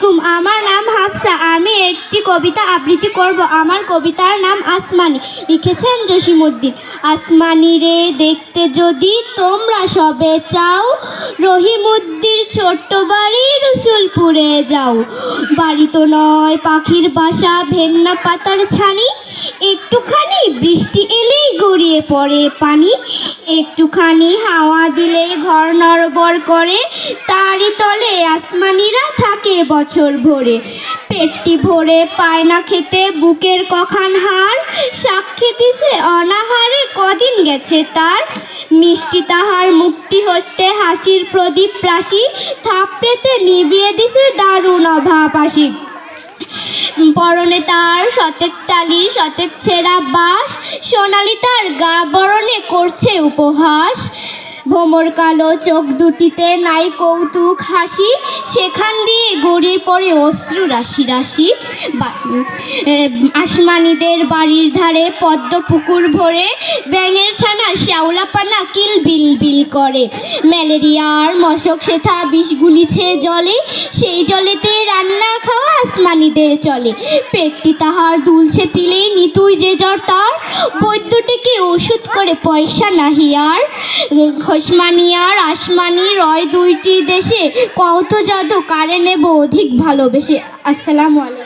আলাইকুম। আমার নাম হাফসা। আমি একটি কবিতা আবৃত্তি করব। আমার কবিতার নাম আসমানি। লিখেছেন জসিমুদ্দিন আসমানি রে, দেখতে যদি তোমরা সবে চাও, রহিমুদ্দির ছোট্ট বাড়ি রসুলপুরে যাও। বাড়ি তো নয়, পাখির বাসা, ভেন্না পাতার ছানি। একটুখানি বৃষ্টি এলেই গড়িয়ে পড়ে পানি। একটুখানি হাওয়া দিলেই ঘর নড়বড় করে। তারই তলে আসমানিরা থাকে বছর ভরে। পেটটি ভরে পায় না খেতে বুকের কখান হার সাক্ষী দিছে অনাহারে কদিন গেছে তার। মিষ্টি তাহার মুক্তি হস্তে হাসির প্রদীপ রাশি। থাপড়েতে নিবিয়ে দিছে দারুণ অভাব আসি পরনে তার শতেক টালি শতেক ছেঁড়া বাস সোনালি তার গা বরণে করছে উপহাস। ভোমর কালো চোখ দুটিতে নাই কৌতুক হাসি, সেখান দিয়ে গড়িয়ে পড়ে অশ্রু রাশি রাশি। আসমানিদের বাড়ির ধারে পদ্ম পুকুর ভরে ব্যাঙের ছানা শ্যাওলা পানা কিল বিল বিল করে। ম্যালেরিয়ার মশক সেথা বিষ গুলিছে জলে, সেই জলেতে রান্না খাওয়া আসমানিদের চলে। পেটটি তাহার দুলছে পিলেই নিতুই যে জ্বর তার। বৈদ্যটিকে ওষুধ করে পয়সা নাহি আর। খসমানি আর আসমানি, রয় দুইটি দেশে কত জাদু, কারে নেব অধিক ভালোবেসে? আসসালামু আলাইকুম।